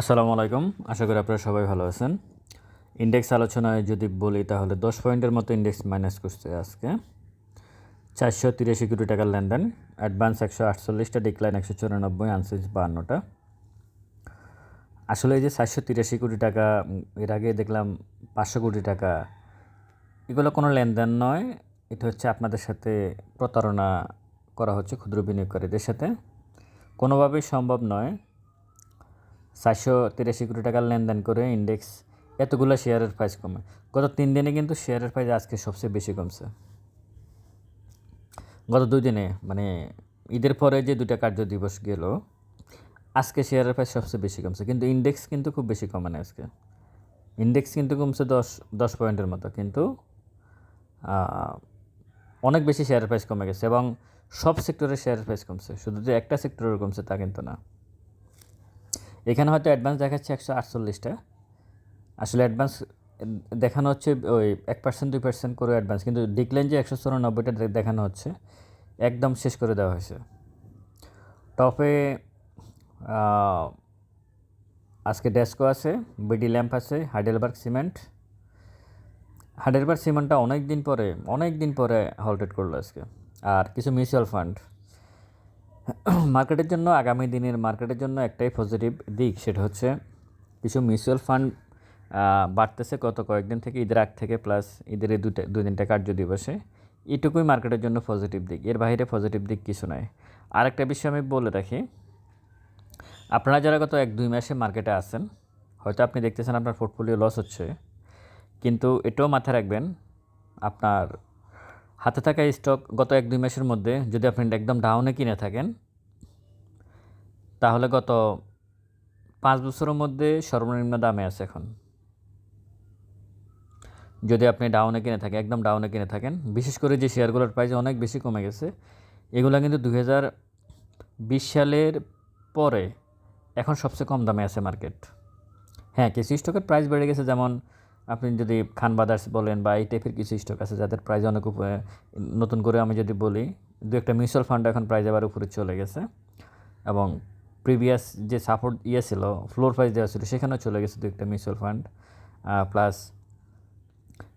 আসসালামু আলাইকুম। আশা করি আপনারা সবাই ভালো আছেন। ইন্ডেক্স আলোচনায় যদি বলি তাহলে দশ পয়েন্টের মতো ইন্ডেক্স মাইনাস করছে আজকে। চারশো তিরাশি কোটি টাকার লেনদেন, অ্যাডভান্স একশো আটচল্লিশটা, ডিক্লাইন একশো চুরানব্বই আনসেন্স বাহান্নটা। আসলে এই যে চারশো তিরাশি কোটি টাকা এর আগে দেখলাম পাঁচশো কোটি টাকা, এগুলো কোনো লেনদেন নয়। এটা হচ্ছে আপনাদের সাথে প্রতারণা করা হচ্ছে ক্ষুদ্র বিনিয়োগকারীদের সাথে। কোনোভাবেই সম্ভব নয় চারশো তিরাশি কোটি টাকার লেনদেন করে ইন্ডেক্স এতগুলো শেয়ারের প্রাইস কমে। গত তিন দিনে কিন্তু শেয়ারের প্রাইস আজকে সবচেয়ে বেশি কমছে। গত দুই দিনে মানে ঈদের পরে যে দুটা কার্য দিবস গেল, আজকে শেয়ারের প্রাইস সবচেয়ে বেশি কমছে। কিন্তু ইন্ডেক্স কিন্তু খুব বেশি কমে না আজকে। ইন্ডেক্স কিন্তু কমছে দশ দশ পয়েন্টের মতো। কিন্তু অনেক বেশি শেয়ারের প্রাইস কমে গেছে এবং সব সেক্টরের শেয়ারের প্রাইস কমছে। শুধু যে একটা সেক্টরের কমছে তা কিন্তু না। এখানে হয়তো অ্যাডভান্স দেখাচ্ছে একশো আটচল্লিশটা। আসলে অ্যাডভান্স দেখানো হচ্ছে ওই এক পার্সেন্ট দুই পার্সেন্ট করে অ্যাডভান্স কিন্তু ডিক্লাইন যে একশো চুরানব্বইটা দেখানো হচ্ছে, একদম শেষ করে দেওয়া হয়েছে। টপে আজকে ডেস্কো আছে বিডি ল্যাম্প আছে হাইডেলবার্গ সিমেন্ট হাইডেলবার্গ সিমেন্টটা অনেক দিন পরে অনেক দিন পরে হলটেড করল আজকে। আর কিছু মিউচুয়াল ফান্ড মার্কেটের জন্য, আগামী দিনের মার্কেটের জন্য একটাই পজিটিভ দিক সেটা হচ্ছে কিছু মিউচুয়াল ফান্ড বাড়তেছে গত কয়েকদিন থেকে, ঈদের আগ থেকে প্লাস ঈদের এই দুটা দুই তিনটা কার্য দিবসে। এটুকুই মার্কেটের জন্য পজিটিভ দিক। এর বাইরে পজিটিভ দিক কিছু নয় আরেকটা বিষয় আমি বলে রাখি, আপনারা যারা গত এক, দুই মাসে মার্কেটে আসেন হয়তো আপনি দেখতেছেন আপনার পোর্টফোলিও লস হচ্ছে, কিন্তু এটাও মাথায় রাখবেন, আপনার হাতে থাকা স্টক গত এক দুই মাসের মধ্যে যদি আপনি একদম ডাউনে কিনে থাকেন, তাহলে গত পাঁচ বছরের মধ্যে সর্বনিম্ন দামে আছে এখন। যদি আপনি ডাউনে কিনে থাকেন, একদম ডাউনে কিনে থাকেন, বিশেষ করে যে শেয়ারগুলোর প্রাইস অনেক বেশি কমে গেছে, এগুলো কিন্তু দু বিশ সালের পরে এখন সবচেয়ে কম দামে আছে মার্কেট হ্যাঁ কিছু স্টকের প্রাইস বেড়ে গেছে, যেমন আপনি যদি খান বাদার্স বলেন বা এই টাইপের কিছু স্টক আছে যাদের প্রাইস অনেক নতুন করে আমি যদি বলি, দু একটা মিউচুয়াল ফান্ড এখন প্রাইস আবার উপরে চলে গেছে এবং প্রিভিয়াস যে সাপোর্ট ইয়ে ছিল ফ্লোর প্রাইস দেওয়া ছিল, সেখানেও চলে গেছে দু একটা মিউচুয়াল ফান্ড প্লাস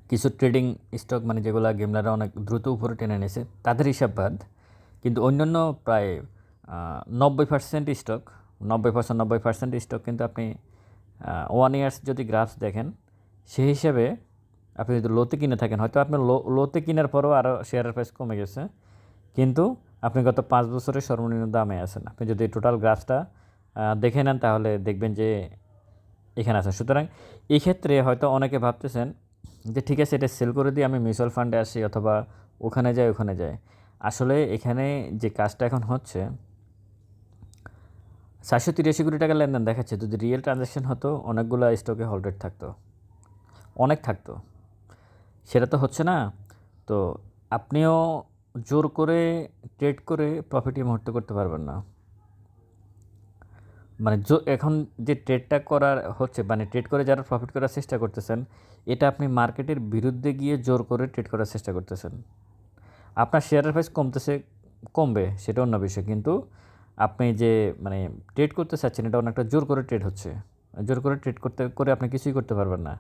কিছু ট্রেডিং স্টক মানে যেগুলো গেমলাররা অনেক দ্রুত উপরে টেনে নিয়েছে, তাদের হিসাব বাদ। কিন্তু অন্যান্য প্রায় নব্বই পার্সেন্ট স্টক নব্বই পার্সেন্ট নব্বই পার্সেন্ট স্টক কিন্তু আপনি ওয়ান ইয়ার্স যদি গ্রাফস দেখেন সেই হিসাবে আপনি যদি লোতে কিনে থাকেন, হয়তো আপনি লো লোতে কেনার পরেও আরও শেয়ারের প্রাইস কমে গেছে, কিন্তু আপনি গত পাঁচ বছরের সর্বনিম্ন দামে আছেন। আপনি যদি টোটাল গ্রাফসটা দেখে নেন, তাহলে দেখবেন যে এখানে আছেন সুতরাং এই ক্ষেত্রে হয়তো অনেকে ভাবতেছেন যে ঠিক আছে, এটা সেল করে দিয়ে আমি মিউচুয়াল ফান্ডে আসি অথবা ওখানে যাই ওখানে যাই। আসলে এখানে যে কাজটা এখন হচ্ছে চারশো তিরাশি কোটি টাকার লেনদেন দেখাচ্ছে। যদি রিয়েল ট্রানজ্যাকশন হতো, অনেকগুলো স্টকে হোল্ডেড থাকতো। অনেক থাকতো। সেটা তো হচ্ছে না। তো আপনিও জোর করে ট্রেড করে প্রফিট মুহূর্তে করতে পারবেন না। মানে এখন যে ট্রেডটা করার হচ্ছে মানে ট্রেড করে যারা প্রফিট করার চেষ্টা করতেছেন, এটা আপনি মার্কেটের বিরুদ্ধে গিয়ে জোর করে ট্রেড করার চেষ্টা করতেছেন। আপনার শেয়ারের প্রাইস কমতেছে, কমবে, সেটা অন্য বিষয়। কিন্তু আপনি যে মানে ট্রেড করতে চাচ্ছেন, এটা অনেকটা জোর করে ট্রেড হচ্ছে। জোর করে ট্রেড করতে, করে আপনি কিছুই করতে পারবেন না।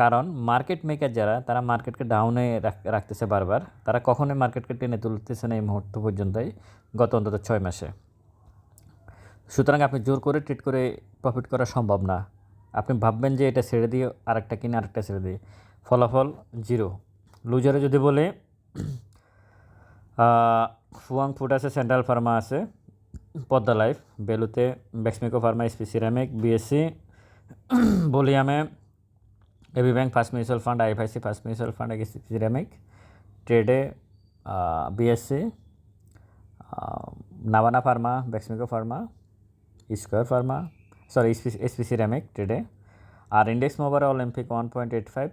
কারণ মার্কেট মেকার যারা, তারা মার্কেটকে ডাউনে রাখতেছে বারবার। তারা কখনোই মার্কেটকে টেনে তুলতেছে না এই মুহূর্ত পর্যন্তই, গত অন্তত ছয় মাসে। সুতরাং আপনি জোর করে ট্রেড করে প্রফিট করা সম্ভব না। আপনি ভাববেন যে এটা ছেড়ে দিয়ে আরেকটা কিনে আরেকটা ছেড়ে দিয়ে। ফলাফল জিরো লুজারে যদি বলে ফুয়াং ফুড আছে সেন্ট্রাল ফার্মা আছে পদ্মা লাইফ বেলুতে বেক্সমিকো ফার্মা স্পি ceramic BSC বলিয়ামে AB bank first mutual fund IFIC first mutual fund SP ceramic ট্রেডে BSC Navana Pharma Beximco Pharma Square Pharma sorry SP ceramic ট্রেডে আর index mobile Olympic one point eight five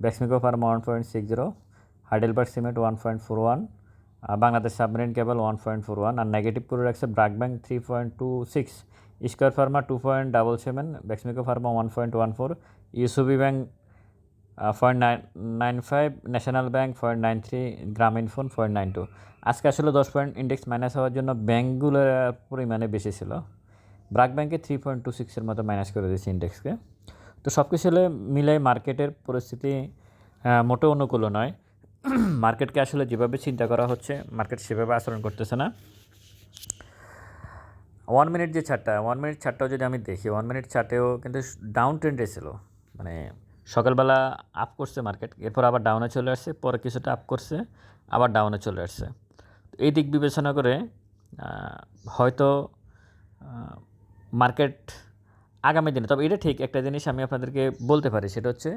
Beximco Pharma one point six zero Heidelberg cement one point four one Bangladesh submarine cable one point four one আর negative করে রাখছে BRAC bank three point two six Square Pharma two point double seven Beximco Pharma one point one four UCB bank point nine nine five National Bank point nine three Grameen phone point nine two আজকে আসলে দশ point index minus হওয়ার জন্য ব্যাঙ্কগুলোর পরিমাণে বেশি ছিল। ব্রাক ব্যাংকে থ্রি পয়েন্ট টু সিক্সের মতো মাইনাস করে দিয়েছে ইন্ডেক্সকে তো সব কিছু মিলে মার্কেটের পরিস্থিতি মোটেও অনুকূল নয়। মার্কেটকে আসলে যেভাবে চিন্তা করা হচ্ছে, মার্কেট সেভাবে আচরণ করতেছে না। ওয়ান মিনিট যে চারটা ওয়ান মিনিট চারটাও যদি আমি দেখি ওয়ান মিনিট চারটেও কিন্তু ডাউন ট্রেন্ডে ছিল। মানে সকালবেলা আপ করছে মার্কেট এরপর আবার ডাউনে চলে আসছে, পরে কিছুটা আপ করছে, আবার ডাউনে চলে আসছে। এই দিক বিবেচনা করে হয়তো মার্কেট আগামী দিনে, তবে এটা ঠিক, একটা জিনিস আমি আপনাদেরকে বলতে পারি, সেটা হচ্ছে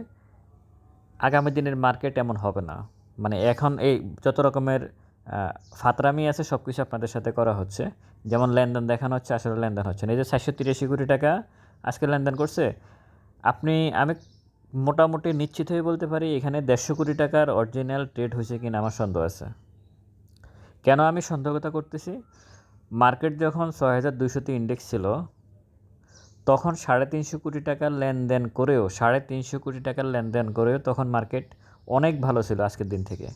আগামী দিনের মার্কেট এমন হবে না। মানে এখন এই যত রকমের ফাতরামি আছে সব কিছু আপনাদের সাথে করা হচ্ছে। যেমন লেনদেন দেখানো হচ্ছে, আসলে লেনদেন হচ্ছে না। এই যে চারশো তিরাশি কোটি টাকা আজকে লেনদেন করছে আপনি, আমি মোটামুটি নিশ্চিত হয়ে বলতে পারি, এখানে দেড়শো কোটি টাকার অরিজিনাল ট্রেড হয়েছে কিনা আমার সন্দেহ আছে। কেন আমি সন্দেহতা করতেছি? মার্কেট যখন ছয় হাজার দুইশোতে ইন্ডেক্স ছিল, তখন সাড়ে তিনশো কোটি টাকার লেনদেন করেও, সাড়ে তিনশো কোটি টাকার লেনদেন করেও তখন মার্কেট অনেক ভালো ছিল আজকের দিন থেকে।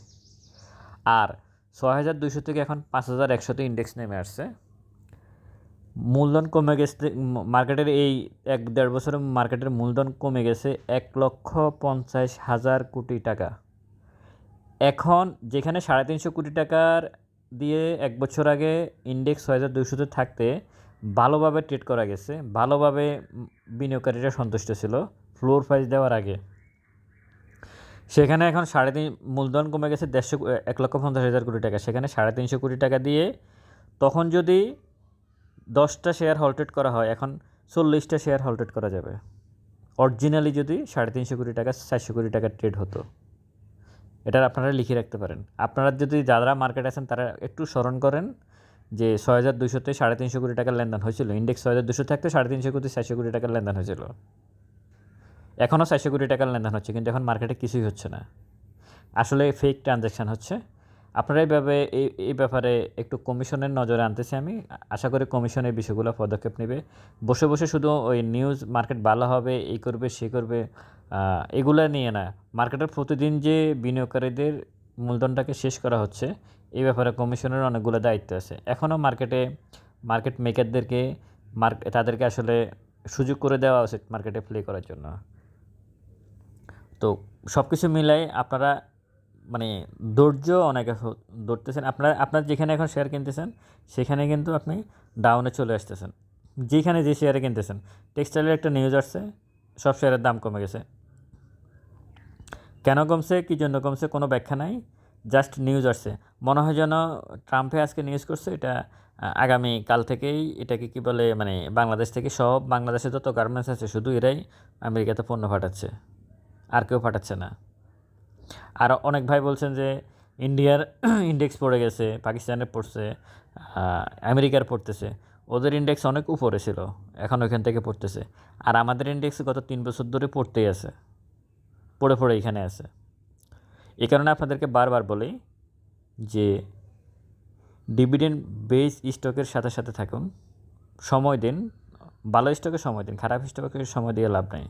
আর ছয় হাজার দুইশো থেকে এখন পাঁচ হাজার একশোতে ইন্ডেক্স নেমে আসছে। মূলধন কমে গেছে, মার্কেটের এই এক দেড় বছরের মার্কেটের মূলধন কমে গেছে এক লক্ষ পঞ্চাশ হাজার কোটি টাকা। এখন যেখানে সাড়ে তিনশো কোটি টাকার দিয়ে এক বছর আগে ইন্ডেক্স ছয় হাজার দুশোতে থাকতে ভালোভাবে ট্রেড করা গেছে, ভালোভাবে বিনিয়োগকারীরা সন্তুষ্ট ছিল ফ্লোর প্রাইস দেওয়ার আগে। সেখানে এখন সাড়ে তিন, মূলধন কমে গেছে দেড়শো, এক লক্ষ পঞ্চাশ হাজার কোটি টাকা। সেখানে সাড়ে তিনশো কোটি টাকা দিয়ে তখন যদি দশটা শেয়ার হলটেড করা হয়, এখন চল্লিশটা শেয়ার হলটেড করা যাবে। অরিজিনালি যদি সাড়ে তিনশো কোটি টাকা, চারশো কোটি টাকার ট্রেড হতো এটা আপনারা লিখে রাখতে পারেন। আপনারা যদি যারা মার্কেট আছেন, তারা একটু স্মরণ করেন যে ছয় হাজার দুশোতে সাড়ে তিনশো কোটি টাকার লেনদেন হয়েছিল। ইন্ডেক্স ছয় হাজার দুশো থাকতে সাড়ে তিনশো কোটি, চারশো কোটি টাকার লেনদেন হয়েছিল। এখনও চারশো কোটি টাকার লেনদেন হচ্ছে, কিন্তু এখন মার্কেটে কিছুই হচ্ছে না। আসলে ফেক ট্রানজ্যাকশান হচ্ছে। আপনারা এইভাবে এই এই ব্যাপারে একটু কমিশনের নজরে আনতেছি আমি। আশা করি কমিশনের বিষয়গুলো পদক্ষেপ নেবে। বসে বসে শুধু ওই নিউজ মার্কেট ভালো হবে, এই করবে, সে করবে এগুলো নিয়ে না। মার্কেটের প্রতিদিন যে বিনিয়োগকারীদের মূলধনটাকে শেষ করা হচ্ছে, এই ব্যাপারে কমিশনের অনেকগুলো দায়িত্ব আছে। এখনও মার্কেটে মার্কেট মেকারদেরকে মার্ক তাদেরকে আসলে সুযোগ করে দেওয়া উচিত মার্কেটে প্লে করার জন্য। তো সব কিছু মিলাই আপনারা মানে ধৈর্য অনেকে ধরতেছেন। আপনার আপনার যেখানে এখন শেয়ার কিনতেছেন, সেখানে কিন্তু আপনি ডাউনে চলে আসতেছেন। যেখানে যে শেয়ারে কিনতেছেন। টেক্সটাইলের একটা নিউজ আসছে, সব শেয়ারের দাম কমে গেছে। কেন কমছে, কী জন্য কমছে, কোনো ব্যাখ্যা নাই। জাস্ট নিউজ আসছে। মনে হয় যেন ট্রাম্পে আজকে নিউজ করছে, এটা আগামী কাল থেকেই, এটাকে কি বলে মানে বাংলাদেশ থেকে সব বাংলাদেশে যত গার্মেন্টস আছে, শুধু এরাই আমেরিকাতে পণ্য পাঠাচ্ছে। আর কেউ পাঠাচ্ছে না। আর অনেক ভাই বলছেন যে ইন্ডিয়ার ইন্ডেক্স পড়ে গেছে পাকিস্তানের পড়ছে আমেরিকার পড়তেছে। ওদের ইন্ডেক্স অনেক উপরে ছিল, এখন ওইখান থেকে পড়তেছে। আর আমাদের ইন্ডেক্স গত তিন বছর ধরে পড়তেই আছে, পড়ে পড়ে এখানে আছে। এই কারণে আপনাদেরকে বারবার বলি যে ডিভিডেন্ড বেস স্টকের সাথে সাথে থাকুন, সময় দিন, ভালো স্টকে সময় দিন, খারাপ স্টকে সময় দিয়ে লাভ নেই।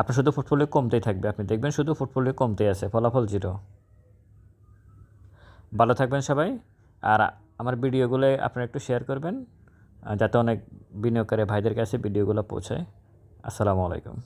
আপনার শুধু পোর্টফোলিও কমতেই থাকবে। আপনি দেখবেন শুধু পোর্টফোলিও কমতেই আছে, ফলাফল জিরো ভালো থাকবেন সবাই, আর আমার ভিডিওগুলো আপনারা একটু শেয়ার করবেন যাতে অনেক বিনিয়োগকারী ভাইদের কাছে ভিডিওগুলো পৌঁছায়। আসসালামু আলাইকুম।